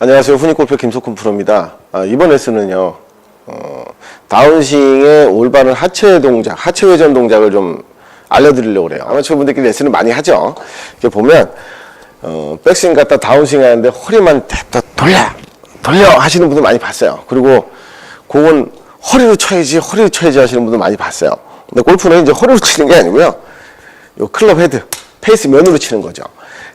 안녕하세요. 훈이골프 김석훈 프로입니다. 아, 이번 레슨은요, 어, 다운스윙의 올바른 하체 동작, 하체 회전 동작을 좀 알려드리려고 그래요. 아마추어 분들끼리 레슨을 많이 하죠. 이렇게 보면, 어, 백스윙 갔다 다운스윙 하는데 허리만 댔다 돌려! 돌려! 하시는 분들 많이 봤어요. 그리고 공은 허리로 쳐야지, 허리로 쳐야지 하시는 분들 많이 봤어요. 근데 골프는 이제 허리로 치는 게 아니고요. 요 클럽 헤드, 페이스 면으로 치는 거죠.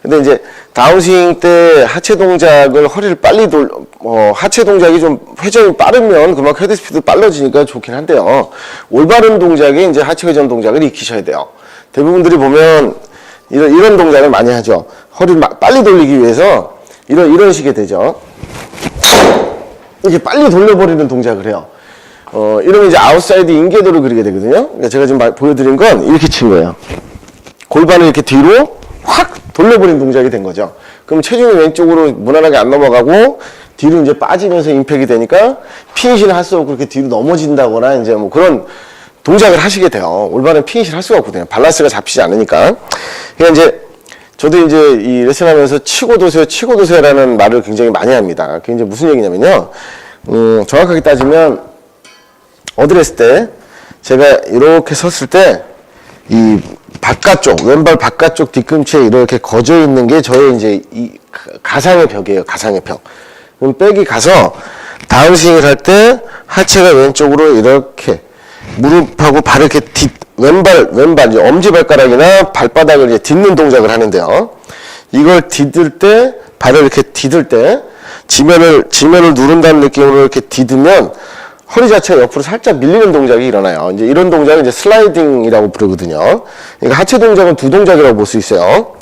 근데 이제 다운스윙 때 하체 동작을 허리를 빨리 돌, 어, 하체 동작이 좀 회전이 빠르면 그만큼 헤드 스피드 빨라지니까 좋긴 한데요. 올바른 동작에 이제 하체 회전 동작을 익히셔야 돼요. 대부분들이 보면 이런, 이런 동작을 많이 하죠. 허리를 막 빨리 돌리기 위해서 이런, 이런 식의 되죠. 이렇게 빨리 돌려버리는 동작을 해요. 어, 이러면 이제 아웃사이드 인계도를 그리게 되거든요. 그러니까 제가 지금 말- 보여드린 건 이렇게 친 거예요. 골반을 이렇게 뒤로 확 돌려버린 동작이 된 거죠. 그럼 체중이 왼쪽으로 무난하게 안 넘어가고 뒤로 이제 빠지면서 임팩이 되니까 피니시를 할수 없고 그렇게 뒤로 넘어진다거나 이제 뭐 그런 동작을 하시게 돼요. 올바른 피니시를 할 수가 없거든요. 밸런스가 잡히지 않으니까. 그러니까 이제 저도 이제 이 레슨하면서 치고 도세요, 치고 도세요라는 말을 굉장히 많이 합니다. 그게 이제 무슨 얘기냐면요. 음, 정확하게 따지면 했을 때 제가 이렇게 섰을 때 이 바깥쪽 왼발 바깥쪽 뒤꿈치에 이렇게 거져 있는 게 저의 이제 이 가- 가상의 벽이에요 가상의 벽. 그럼 백이 가서 다운 스윙을 할 때 하체가 왼쪽으로 이렇게 무릎하고 발을 이렇게 뒷 왼발 왼발 이제 엄지 발가락이나 발바닥을 이제 딛는 동작을 하는데요. 이걸 디딜 때 발을 이렇게 디딜 때 지면을 지면을 누른다는 느낌으로 이렇게 디디면 허리 자체가 옆으로 살짝 밀리는 동작이 일어나요. 이제 이런 동작을 이제 슬라이딩이라고 부르거든요. 그러니까 하체 동작은 두 동작이라고 볼 수 있어요.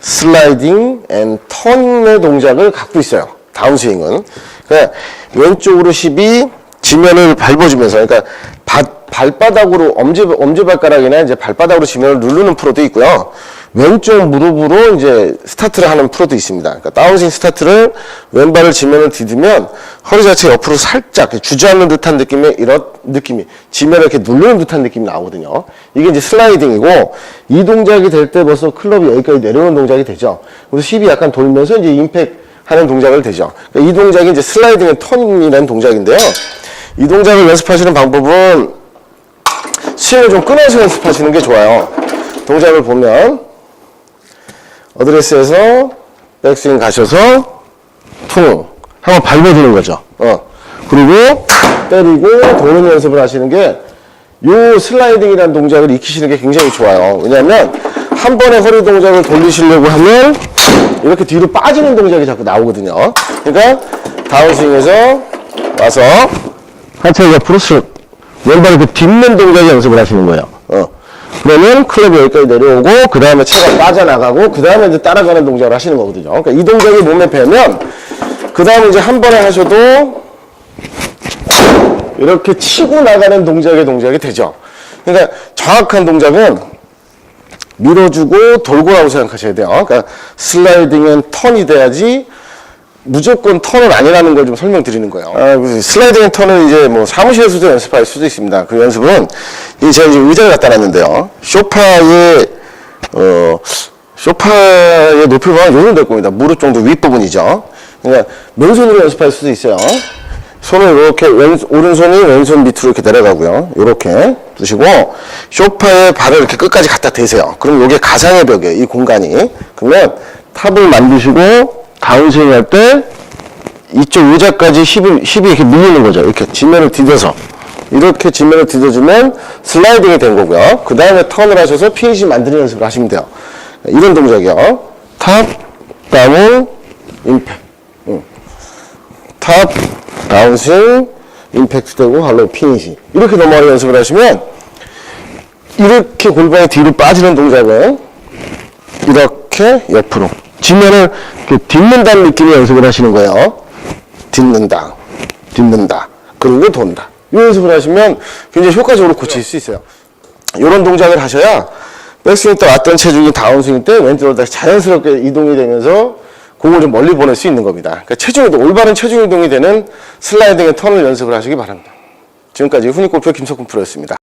슬라이딩 앤 턴의 동작을 갖고 있어요. 다운스윙은. 그러니까 왼쪽으로 12, 지면을 밟아주면서, 그러니까 바- 발바닥으로 엄지, 엄지발가락이나 이제 발바닥으로 지면을 누르는 프로도 있고요. 왼쪽 무릎으로 이제 스타트를 하는 프로도 있습니다. 그러니까 다운스윙 스타트를 왼발을 지면을 디디면 허리 자체 옆으로 살짝 주저앉는 듯한 느낌의 이런 느낌이 지면을 이렇게 누르는 듯한 느낌이 나오거든요. 이게 이제 슬라이딩이고 이 동작이 될 때 벌써 클럽이 여기까지 내려오는 동작이 되죠. 그래서 힙이 약간 돌면서 이제 임팩 하는 동작을 되죠. 그러니까 이 동작이 이제 슬라이딩의 턴이라는 동작인데요. 이 동작을 연습하시는 방법은 스윙을 좀 끊어서 연습하시는 게 좋아요. 동작을 보면 어드레스에서 백스윙 가셔서 퉁 한번 밟아주는 거죠. 어. 그리고 때리고 도는 연습을 하시는 게 요 슬라이딩이라는 동작을 익히시는 게 굉장히 좋아요. 왜냐하면 한 번에 허리 동작을 돌리시려고 하면 이렇게 뒤로 빠지는 동작이 자꾸 나오거든요. 그러니까 다운스윙에서 와서 하체 옆으로 쓱 왼발 이렇게 딛는 동작 연습을 하시는 거예요. 어. 그러면 클럽이 여기까지 내려오고 그 다음에 체가 빠져나가고 그 다음에 이제 따라가는 동작을 하시는 거거든요. 그러니까 이 동작이 몸에 배면 그 다음에 이제 한 번에 하셔도 이렇게 치고 나가는 동작의 동작이 되죠. 그러니까 정확한 동작은 밀어주고 돌고라고 생각하셔야 돼요. 그러니까 슬라이딩은 턴이 돼야지 무조건 턴은 아니라는 걸 좀 설명드리는 거예요. 아, 그 슬라이딩 앤 턴은 이제 뭐 사무실에서도 연습할 수도 있습니다. 그 연습은 이 제가 이제 의자를 갖다 놨는데요. 쇼파에 어 쇼파의 높이가 요 정도 될 겁니다. 무릎 정도 윗부분이죠. 그러니까 맨손으로 연습할 수도 있어요. 손을 이렇게 왼, 오른손이 왼손 밑으로 이렇게 내려가고요. 이렇게 두시고 쇼파에 발을 이렇게 끝까지 갖다 대세요. 그럼 이게 가상의 벽이에요. 이 공간이. 그러면 탑을 만드시고 다운스윙 할 때 이쪽 의자까지 힙이, 힙이 이렇게 밀리는 거죠. 이렇게 지면을 디뎌서. 이렇게 지면을 디뎌주면 슬라이딩이 된 거고요. 그 다음에 턴을 하셔서 피니시 만드는 연습을 하시면 돼요. 이런 동작이요. 탑, 다운, 임팩. 응. 탑, 다운스윙, 임팩트 되고 할로 피니시. 이렇게 넘어가는 연습을 하시면 이렇게 골반이 뒤로 빠지는 동작을 이렇게 옆으로 지면을 이렇게 딛는다는 느낌의 연습을 하시는 거예요. 딛는다, 딛는다, 그리고 돈다. 이 연습을 하시면 굉장히 효과적으로 고칠 수 있어요. 이런 동작을 하셔야 백스윙 때 왔던 체중이 다운스윙 때 왼쪽으로 다시 자연스럽게 이동이 되면서 공을 좀 멀리 보낼 수 있는 겁니다. 그러니까 체중 이동, 올바른 체중 이동이 되는 슬라이딩의 턴을 연습을 하시기 바랍니다. 지금까지 훈이골프 김석훈 프로였습니다.